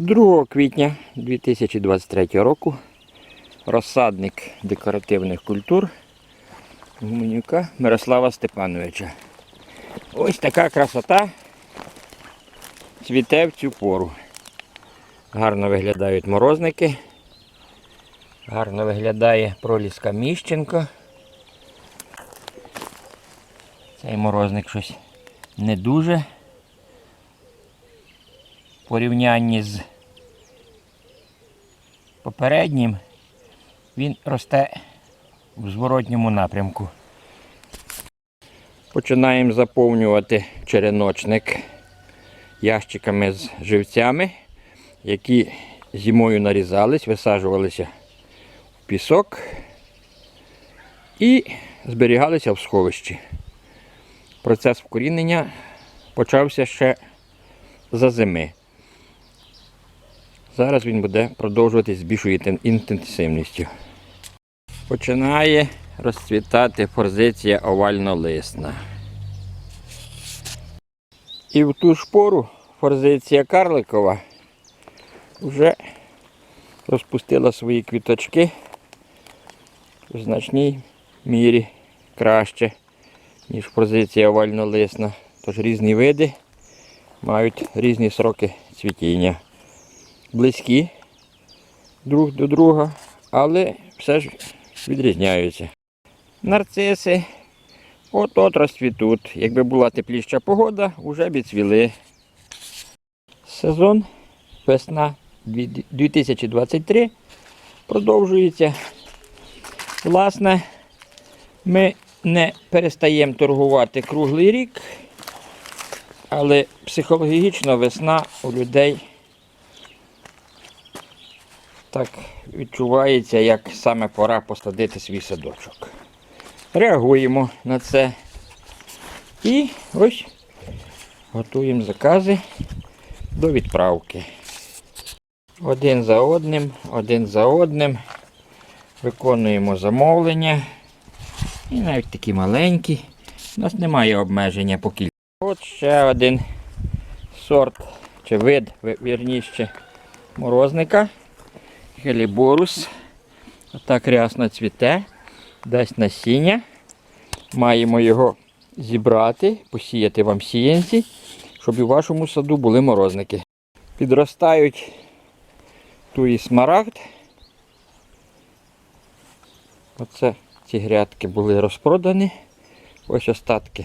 2 квітня 2023 року розсадник декоративних культур Гуменюка Мирослава Степановича. Ось така красота цвіте в цю пору. Гарно виглядають морозники. Гарно виглядає проліска Міщенко. Цей морозник щось не дуже порівнянні з попереднім він росте в зворотньому напрямку. Починаємо заповнювати череночник ящиками з живцями, які зимою нарізались, висаджувалися в пісок і зберігалися в сховищі. Процес вкорінення почався ще за зими. Зараз він буде продовжуватись з більшою інтенсивністю. Починає розцвітати форзиція овально-лисна. І в ту ж пору форзиція карликова вже розпустила свої квіточки в значній мірі краще, ніж форзиція овально-лисна. Тож різні види мають різні сроки цвітіння. Близькі друг до друга, але все ж відрізняються. Нарциси от-от розцвітуть. Якби була тепліша погода, вже б цвіли. Сезон весна 2023 продовжується. Власне, ми не перестаємо торгувати круглий рік, але психологічно весна у людей так відчувається, як саме пора посадити свій садочок. Реагуємо на це. І ось готуємо закази до відправки. Один за одним, один за одним. Виконуємо замовлення. І навіть такі маленькі. У нас немає обмеження по кількості. От ще один сорт чи вид, ви- вірніше, морозника. Геліборус. Отак рясно цвіте, дасть насіння. Маємо його зібрати, посіяти вам сіянці, щоб в вашому саду були морозники. Підростають туї смарагд. Оце ці грядки були розпродані. Ось остатки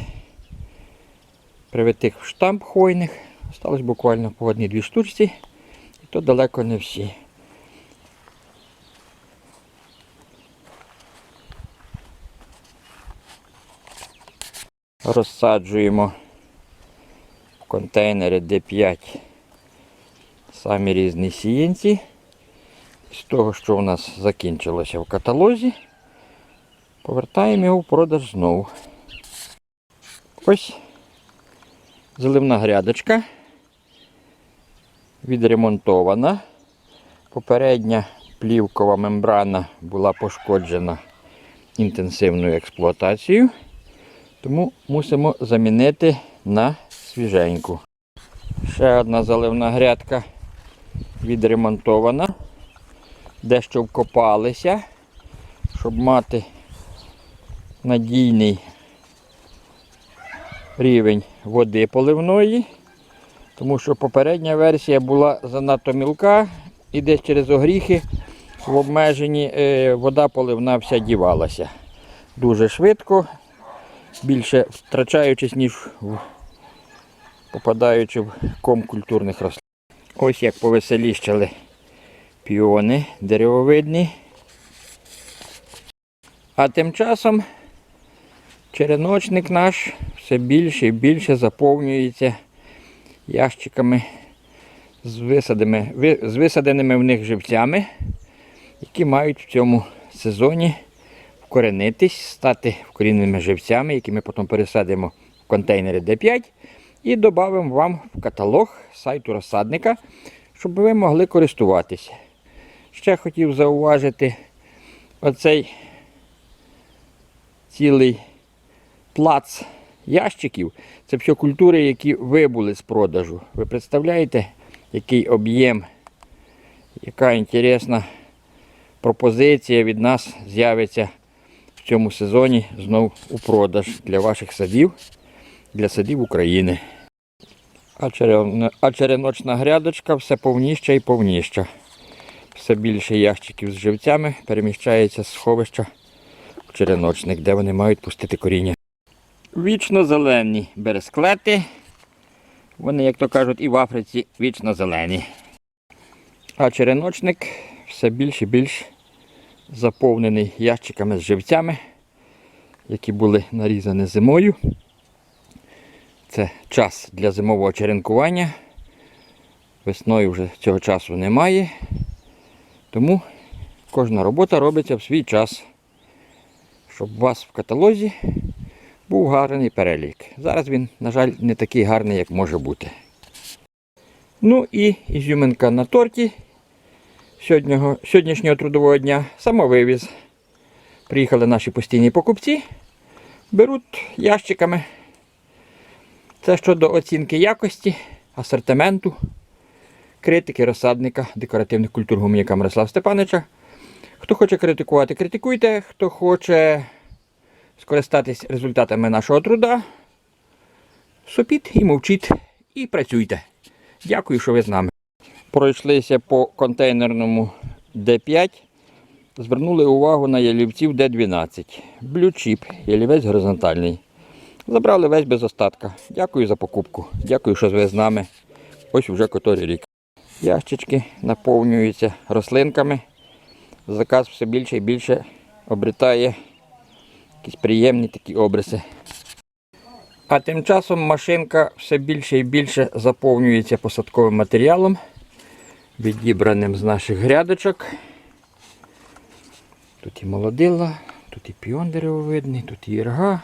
привитих в штамп хвойних. Осталось буквально по одній-дві штучці. І то далеко не всі. Розсаджуємо в контейнери D5 самі різні сіянці. З того, що у нас закінчилося в каталозі, повертаємо його в продаж знову. Ось заливна грядочка відремонтована. Попередня плівкова мембрана була пошкоджена інтенсивною експлуатацією. Тому мусимо замінити на свіженьку. Ще одна заливна грядка відремонтована. Дещо вкопалися, щоб мати надійний рівень води поливної. Тому що попередня версія була занадто мілка і десь через огріхи в обмеженні е, вода поливна вся дівалася. Дуже швидко більше втрачаючись, ніж попадаючи в ком культурних рослин. Ось як повеселіщали піони деревовидні. А тим часом череночник наш все більше і більше заповнюється ящиками з, висадами, з висаденими в них живцями, які мають в цьому сезоні вкоренитись, стати вкорінними живцями, які ми потім пересадимо в контейнери D5 і додамо вам в каталог сайту розсадника, щоб ви могли користуватися. Ще хотів зауважити оцей цілий плац ящиків. Це все культури, які вибули з продажу. Ви представляєте, який об'єм яка інтересна пропозиція від нас з'явиться в цьому сезоні знов у продаж для ваших садів, для садів України. А, черен- а череночна грядочка все повніща і повніща. Все більше ящиків з живцями переміщається з сховища в череночник, де вони мають пустити коріння. Вічно зелені бересклети. Вони, як то кажуть, і в Африці вічно зелені. А череночник все більш і більш заповнений ящиками з живцями, які були нарізані зимою. Це час для зимового черенкування. Весною вже цього часу немає. Тому кожна робота робиться в свій час, щоб у вас в каталозі був гарний перелік. Зараз він, на жаль, не такий гарний, як може бути. Ну і ізюминка на торті сьогоднішнього, сьогоднішнього трудового дня самовивіз. Приїхали наші постійні покупці, беруть ящиками. Це щодо оцінки якості, асортименту, критики, розсадника декоративних культур гуміяка Мирослава Степановича. Хто хоче критикувати, критикуйте. Хто хоче скористатись результатами нашого труда, сопіть і мовчіть, і працюйте. Дякую, що ви з нами. Пройшлися по контейнерному D5. Звернули увагу на ялівців D12. Блючіп, ялівець горизонтальний. Забрали весь без остатка. Дякую за покупку. Дякую, що ви з нами. Ось вже котрий рік. Ящички наповнюються рослинками. Заказ все більше і більше обретає якісь приємні такі обриси. А тим часом машинка все більше і більше заповнюється посадковим матеріалом, відібраним з наших грядочок. Тут і молодила, тут і піон деревовидний, тут і ірга.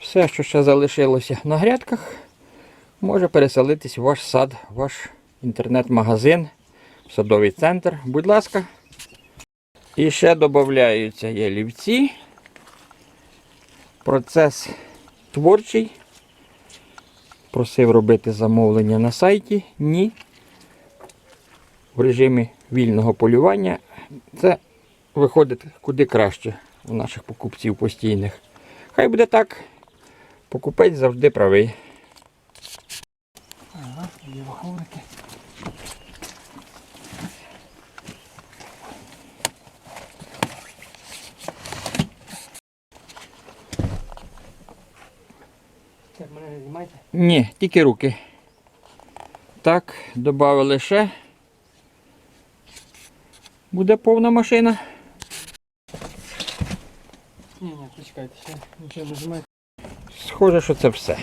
Все, що ще залишилося на грядках, може переселитись в ваш сад, в ваш інтернет-магазин, в садовий центр. Будь ласка. І ще додаються ялівці. Процес творчий. Просив робити замовлення на сайті. Ні. В режимі вільного полювання це виходить куди краще у наших покупців постійних. Хай буде так. Покупець завжди правий. Ага, є ваховники. Ні, тільки руки. Так, додали ще. Буде повна машина. Ні, ні, почекайте, ще нічого не знімайте. Схоже, що це все.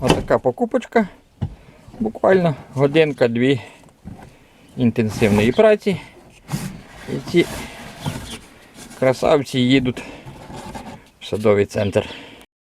Отака покупочка. Буквально годинка-дві інтенсивної праці. І ці красавці їдуть в садовий центр.